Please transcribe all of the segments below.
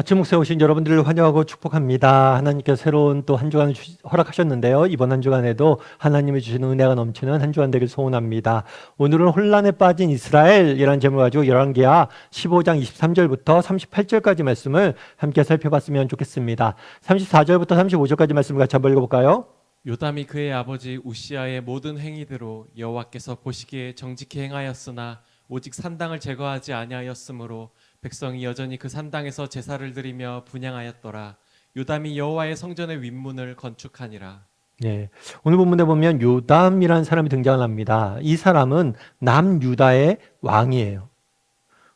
아침 목소에 오신 여러분들을 환영하고 축복합니다. 하나님께서 새로운 또 한 주간을 주- 허락하셨는데요. 이번 한 주간에도 하나님이 주시는 은혜가 넘치는 한 주간 되길 소원합니다. 오늘은 혼란에 빠진 이스라엘이라는 제목을 가지고 열왕기하 15장 23절부터 38절까지 말씀을 함께 살펴봤으면 좋겠습니다. 34절부터 35절까지 말씀을 같이 한번 읽어볼까요? 요담이 그의 아버지 우시아의 모든 행위대로 여호와께서 보시기에 정직히 행하였으나 오직 산당을 제거하지 아니하였으므로 백성이 여전히 그 산당에서 제사를 드리며 분양하였더라. 요담이 여호와의 성전의 윗문을 건축하니라. 네. 오늘 본문에 보면 요담이라는 사람이 등장을 합니다. 이 사람은 남유다의 왕이에요.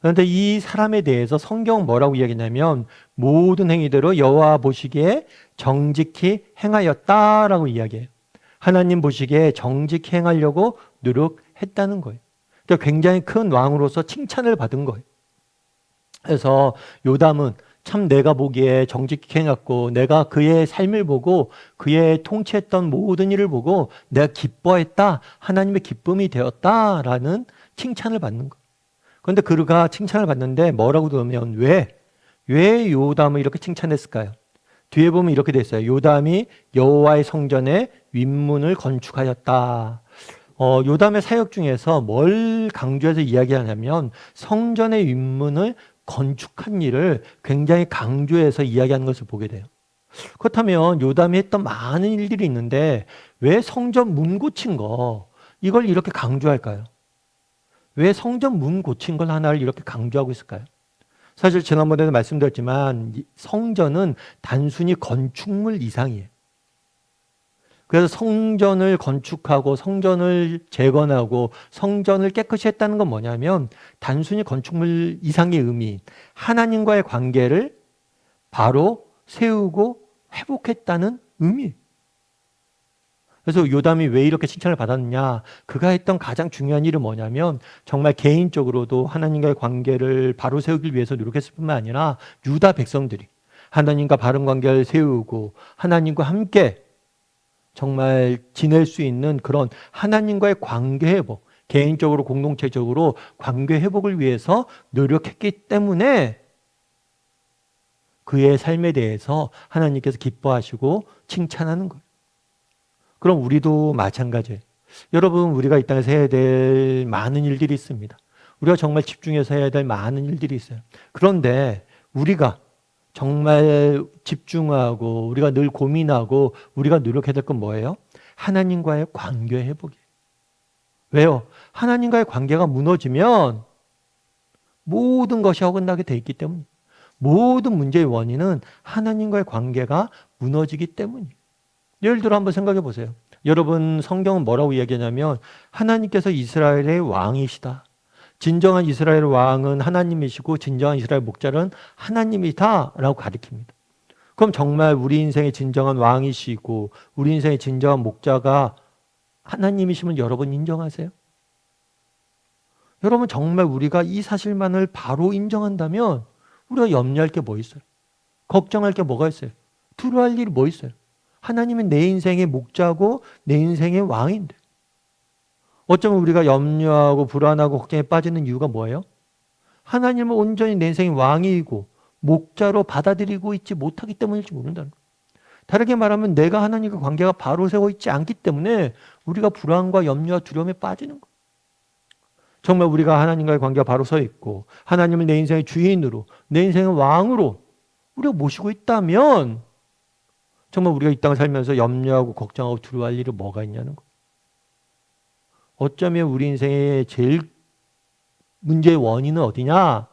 그런데 이 사람에 대해서 성경은 뭐라고 이야기냐면 모든 행위대로 여호와 보시기에 정직히 행하였다라고 이야기해요. 하나님 보시기에 정직히 행하려고 노력했다는 거예요. 그러니까 굉장히 큰 왕으로서 칭찬을 받은 거예요. 그래서 요담은 참 내가 보기에 정직히 행했고 내가 그의 삶을 보고 그의 통치했던 모든 일을 보고 내가 기뻐했다. 하나님의 기쁨이 되었다라는 칭찬을 받는 거예요. 그런데 그가 칭찬을 받는데 뭐라고 들으면 왜? 왜 요담을 이렇게 칭찬했을까요? 뒤에 보면 이렇게 돼 있어요. 요담이 여호와의 성전에 윗문을 건축하였다. 어, 요담의 사역 중에서 뭘 강조해서 이야기하냐면 성전의 윗문을 건축한 일을 굉장히 강조해서 이야기하는 것을 보게 돼요. 그렇다면 요담이 했던 많은 일들이 있는데 왜 성전 문 고친 거 이걸 이렇게 강조할까요? 왜 성전 문 고친 걸 하나를 이렇게 강조하고 있을까요? 사실 지난번에도 말씀드렸지만 이 성전은 단순히 건축물 이상이에요. 그래서 성전을 건축하고 성전을 재건하고 성전을 깨끗이 했다는 건 뭐냐면 단순히 건축물 이상의 의미, 하나님과의 관계를 바로 세우고 회복했다는 의미. 그래서 요담이 왜 이렇게 칭찬을 받았느냐? 그가 했던 가장 중요한 일은 뭐냐면 정말 개인적으로도 하나님과의 관계를 바로 세우기 위해서 노력했을 뿐만 아니라 유다 백성들이 하나님과 바른 관계를 세우고 하나님과 함께 정말 지낼 수 있는 그런 하나님과의 관계 회복, 개인적으로 공동체적으로 관계 회복을 위해서 노력했기 때문에 그의 삶에 대해서 하나님께서 기뻐하시고 칭찬하는 거예요. 그럼 우리도 마찬가지예요. 여러분, 우리가 이 땅에서 해야 될 많은 일들이 있습니다. 우리가 정말 집중해서 해야 될 많은 일들이 있어요. 그런데 우리가 정말 집중하고 우리가 늘 고민하고 우리가 노력해야 될 건 뭐예요? 하나님과의 관계 회복이에요. 왜요? 하나님과의 관계가 무너지면 모든 것이 어긋나게 돼 있기 때문이에요. 모든 문제의 원인은 하나님과의 관계가 무너지기 때문이에요. 예를 들어 한번 생각해 보세요. 여러분 성경은 뭐라고 이야기하냐면 하나님께서 이스라엘의 왕이시다. 진정한 이스라엘 왕은 하나님이시고 진정한 이스라엘 목자는 하나님이다라고 가리킵니다. 그럼 정말 우리 인생의 진정한 왕이시고 우리 인생의 진정한 목자가 하나님이시면 여러분 인정하세요? 여러분 정말 우리가 이 사실만을 바로 인정한다면 우리가 염려할 게 뭐 있어요? 걱정할 게 뭐가 있어요? 두려워할 일이 뭐 있어요? 하나님은 내 인생의 목자고 내 인생의 왕인데. 어쩌면 우리가 염려하고 불안하고 걱정에 빠지는 이유가 뭐예요? 하나님은 온전히 내 인생의 왕이고 목자로 받아들이고 있지 못하기 때문일지 모른다는 거예요. 다르게 말하면 내가 하나님과 관계가 바로 세워 있지 않기 때문에 우리가 불안과 염려와 두려움에 빠지는 거예요. 정말 우리가 하나님과의 관계가 바로 서 있고 하나님을 내 인생의 주인으로 내 인생의 왕으로 우리가 모시고 있다면 정말 우리가 이 땅을 살면서 염려하고 걱정하고 두려워할 일이 뭐가 있냐는 거. 어쩌면 우리 인생의 제일 문제의 원인은 어디냐?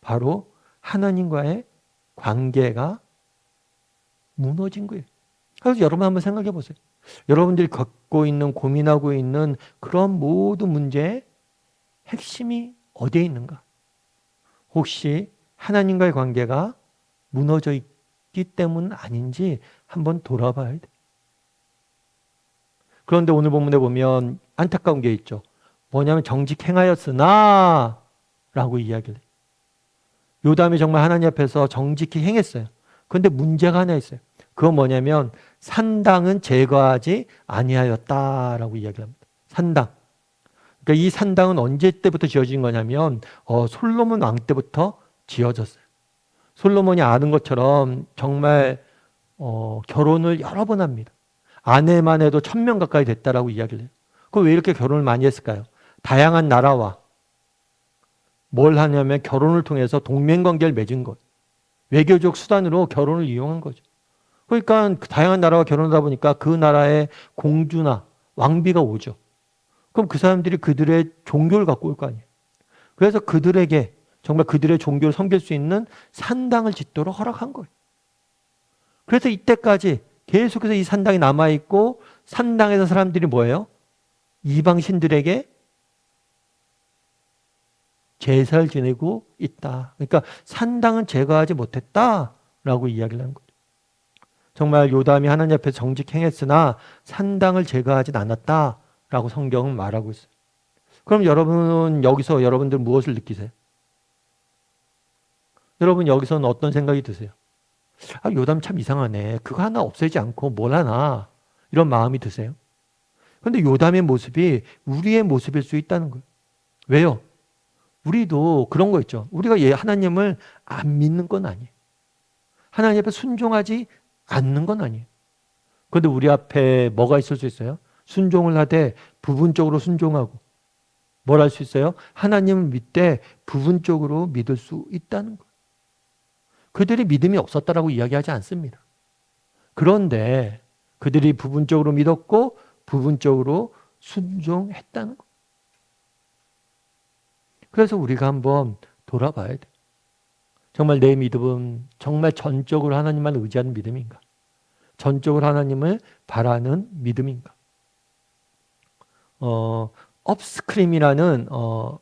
바로 하나님과의 관계가 무너진 거예요. 그래서 여러분 한번 생각해 보세요. 여러분들이 겪고 있는 고민하고 있는 그런 모든 문제의 핵심이 어디에 있는가? 혹시 하나님과의 관계가 무너져 있기 때문 아닌지 한번 돌아봐야 돼. 그런데 오늘 본문에 보면 안타까운 게 있죠. 뭐냐면 정직 행하였으나 라고 이야기를 해요. 요담이 정말 하나님 앞에서 정직히 행했어요. 그런데 문제가 하나 있어요. 그건 뭐냐면 산당은 제거하지 아니하였다라고 이야기를 합니다. 산당. 그러니까 이 산당은 언제 때부터 지어진 거냐면 어, 솔로몬 왕 때부터 지어졌어요. 솔로몬이 아는 것처럼 정말 어, 결혼을 여러 번 합니다. 아내만 해도 천 명 가까이 됐다라고 이야기를 해요. 그럼 왜 이렇게 결혼을 많이 했을까요? 다양한 나라와 뭘 하냐면 결혼을 통해서 동맹 관계를 맺은 것. 외교적 수단으로 결혼을 이용한 거죠. 그러니까 그 다양한 나라와 결혼하다 보니까 그 나라의 공주나 왕비가 오죠. 그럼 그 사람들이 그들의 종교를 갖고 올 거 아니에요. 그래서 그들에게 정말 그들의 종교를 섬길 수 있는 산당을 짓도록 허락한 거예요. 그래서 이때까지 계속해서 이 산당이 남아있고 산당에서 사람들이 뭐예요? 이방 신들에게 제사를 지내고 있다. 그러니까 산당은 제거하지 못했다라고 이야기를 하는 거죠. 정말 요담이 하나님 앞에 정직 행했으나 산당을 제거하진 않았다라고 성경은 말하고 있어요. 그럼 여러분 여기서 여러분들 무엇을 느끼세요? 여러분 여기서는 어떤 생각이 드세요? 아, 요담 참 이상하네. 그거 하나 없애지 않고 뭘 하나 이런 마음이 드세요? 근데 요담의 모습이 우리의 모습일 수 있다는 거예요. 왜요? 우리도 그런 거 있죠. 우리가 얘 하나님을 안 믿는 건 아니에요. 하나님 앞에 순종하지 않는 건 아니에요. 그런데 우리 앞에 뭐가 있을 수 있어요? 순종을 하되 부분적으로 순종하고 뭘 할 수 있어요? 하나님을 믿되 부분적으로 믿을 수 있다는 거예요. 그들이 믿음이 없었다라고 이야기하지 않습니다. 그런데 그들이 부분적으로 믿었고 부분적으로 순종했다는 거예요. 그래서 우리가 한번 돌아봐야 돼. 정말 내 믿음은 정말 전적으로 하나님만 의지하는 믿음인가? 전적으로 하나님을 바라는 믿음인가? 어, 업스크림이라는 어,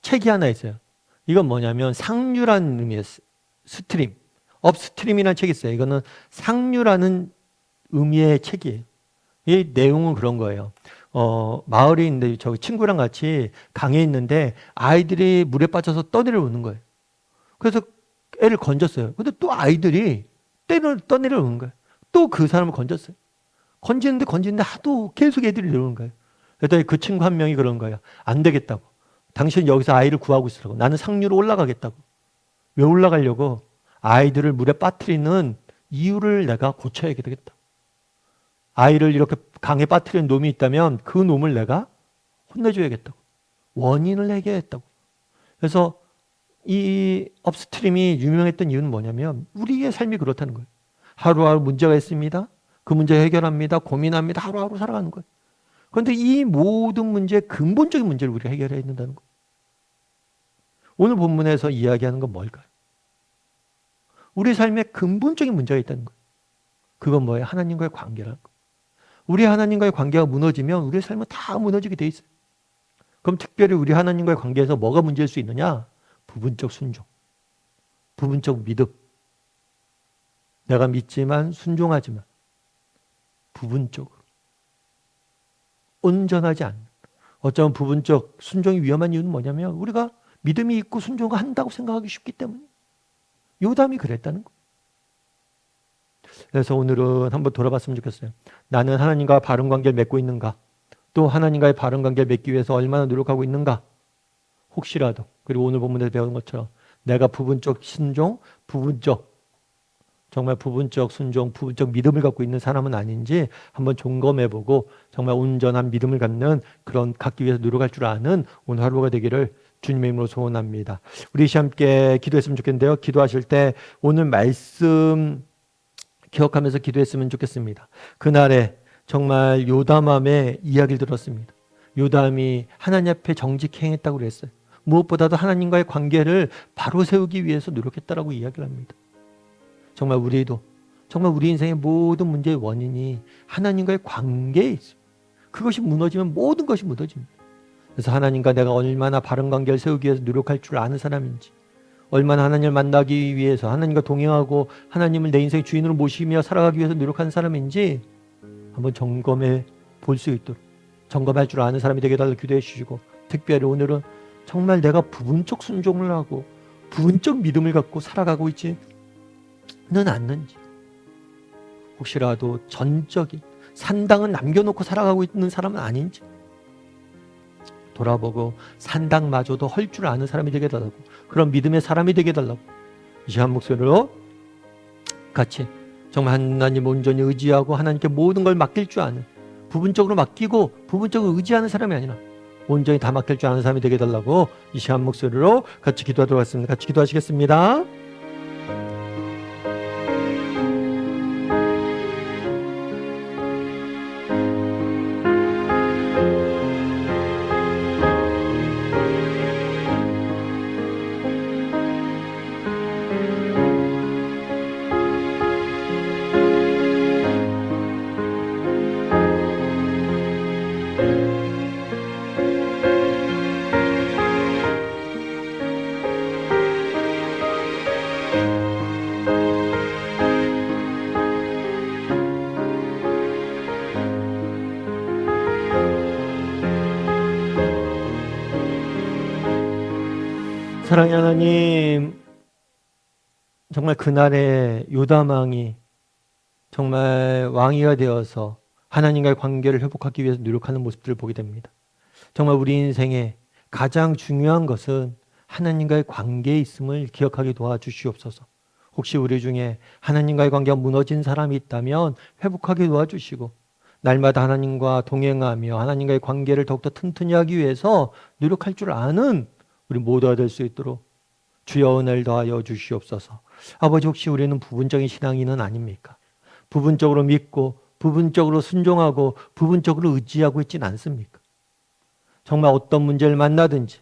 책이 하나 있어요. 이건 뭐냐면 상류라는 의미의 스- 스트림. 업스트림이라는 책이 있어요. 이거는 상류라는 의미의 책이에요. 이 내용은 그런 거예요. 어, 마을에 있는데 저 친구랑 같이 강에 있는데 아이들이 물에 빠져서 떠내려오는 거예요. 그래서 애를 건졌어요. 근데 또 아이들이 때려 떠내려오는 거예요. 또 그 사람을 건졌어요. 건지는데 건지는데 하도 계속 애들이 내려오는 거예요. 그랬더니 그 친구 한 명이 그런 거예요. 안 되겠다고. 당신 여기서 아이를 구하고 있으라고. 나는 상류로 올라가겠다고. 왜 올라가려고? 아이들을 물에 빠뜨리는 이유를 내가 고쳐야 되겠다. 아이를 이렇게 강에 빠뜨리는 놈이 있다면 그 놈을 내가 혼내줘야겠다고. 원인을 해결했다고. 그래서 이 업스트림이 유명했던 이유는 뭐냐면 우리의 삶이 그렇다는 거예요. 하루하루 문제가 있습니다. 그 문제 해결합니다. 고민합니다. 하루하루 살아가는 거예요. 그런데 이 모든 문제의 근본적인 문제를 우리가 해결해야 된다는 거예요. 오늘 본문에서 이야기하는 건 뭘까요? 우리 삶에 근본적인 문제가 있다는 거예요. 그건 뭐예요? 하나님과의 관계라는 거예요. 우리 하나님과의 관계가 무너지면 우리의 삶은 다 무너지게 돼 있어요. 그럼 특별히 우리 하나님과의 관계에서 뭐가 문제일 수 있느냐? 부분적 순종, 부분적 믿음. 내가 믿지만 순종하지만 부분적으로 온전하지 않는. 어쩌면 부분적 순종이 위험한 이유는 뭐냐면 우리가 믿음이 있고 순종을 한다고 생각하기 쉽기 때문에 요담이 그랬다는 거. 그래서 오늘은 한번 돌아봤으면 좋겠어요. 나는 하나님과 바른 관계를 맺고 있는가? 또 하나님과의 바른 관계를 맺기 위해서 얼마나 노력하고 있는가? 혹시라도 그리고 오늘 본문에서 배운 것처럼 내가 부분적 순종, 부분적 정말 부분적 순종, 부분적 믿음을 갖고 있는 사람은 아닌지 한번 점검해보고 정말 온전한 믿음을 갖는 그런 갖기 위해서 노력할 줄 아는 오늘 하루가 되기를 주님의 이름으로 소원합니다. 우리 시 함께 기도했으면 좋겠는데요. 기도하실 때 오늘 말씀 기억하면서 기도했으면 좋겠습니다. 그날에 정말 요담함의 이야기를 들었습니다. 요담이 하나님 앞에 정직 행했다고 그랬어요. 무엇보다도 하나님과의 관계를 바로 세우기 위해서 노력했다라고 이야기를 합니다. 정말 우리도 정말 우리 인생의 모든 문제의 원인이 하나님과의 관계에 있습니다. 그것이 무너지면 모든 것이 무너집니다. 그래서 하나님과 내가 얼마나 바른 관계를 세우기 위해서 노력할 줄 아는 사람인지 얼마나 하나님을 만나기 위해서 하나님과 동행하고 하나님을 내 인생의 주인으로 모시며 살아가기 위해서 노력하는 사람인지 한번 점검해 볼 수 있도록 점검할 줄 아는 사람이 되게 달라 기도해 주시고 특별히 오늘은 정말 내가 부분적 순종을 하고 부분적 믿음을 갖고 살아가고 있지는 않는지 혹시라도 전적인 산당은 남겨놓고 살아가고 있는 사람은 아닌지 돌아보고 산당마저도 헐 줄 아는 사람이 되게 해달라고 그런 믿음의 사람이 되게 해달라고 이 시간 목소리로 같이 정말 하나님 온전히 의지하고 하나님께 모든 걸 맡길 줄 아는 부분적으로 맡기고 부분적으로 의지하는 사람이 아니라 온전히 다 맡길 줄 아는 사람이 되게 해달라고 이 시간 목소리로 같이 기도하도록 하겠습니다. 같이 기도하시겠습니다. 사랑의 하나님, 정말 그날에 요담왕이 정말 왕이가 되어서 하나님과의 관계를 회복하기 위해서 노력하는 모습들을 보게 됩니다. 정말 우리 인생에 가장 중요한 것은 하나님과의 관계에 있음을 기억하게 도와주시옵소서. 혹시 우리 중에 하나님과의 관계가 무너진 사람이 있다면 회복하게 도와주시고 날마다 하나님과 동행하며 하나님과의 관계를 더욱더 튼튼히 하기 위해서 노력할 줄 아는 우리 모두가 될 수 있도록 주여 은혜를 더하여 주시옵소서. 아버지 혹시 우리는 부분적인 신앙인은 아닙니까? 부분적으로 믿고 부분적으로 순종하고 부분적으로 의지하고 있지는 않습니까? 정말 어떤 문제를 만나든지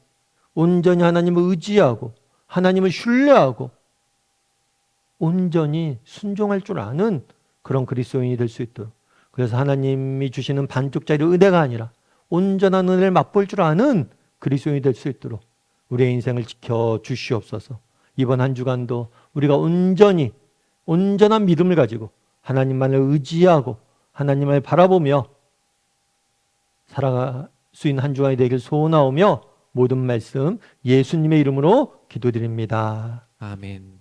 온전히 하나님을 의지하고 하나님을 신뢰하고 온전히 순종할 줄 아는 그런 그리스도인이 될 수 있도록 그래서 하나님이 주시는 반쪽짜리 은혜가 아니라 온전한 은혜를 맛볼 줄 아는 그리스도인이 될 수 있도록 우리의 인생을 지켜 주시옵소서. 이번 한 주간도 우리가 온전히 온전한 믿음을 가지고 하나님만을 의지하고 하나님을 바라보며 살아갈 수 있는 한 주간이 되길 소원하오며 모든 말씀 예수님의 이름으로 기도드립니다. 아멘.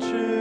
주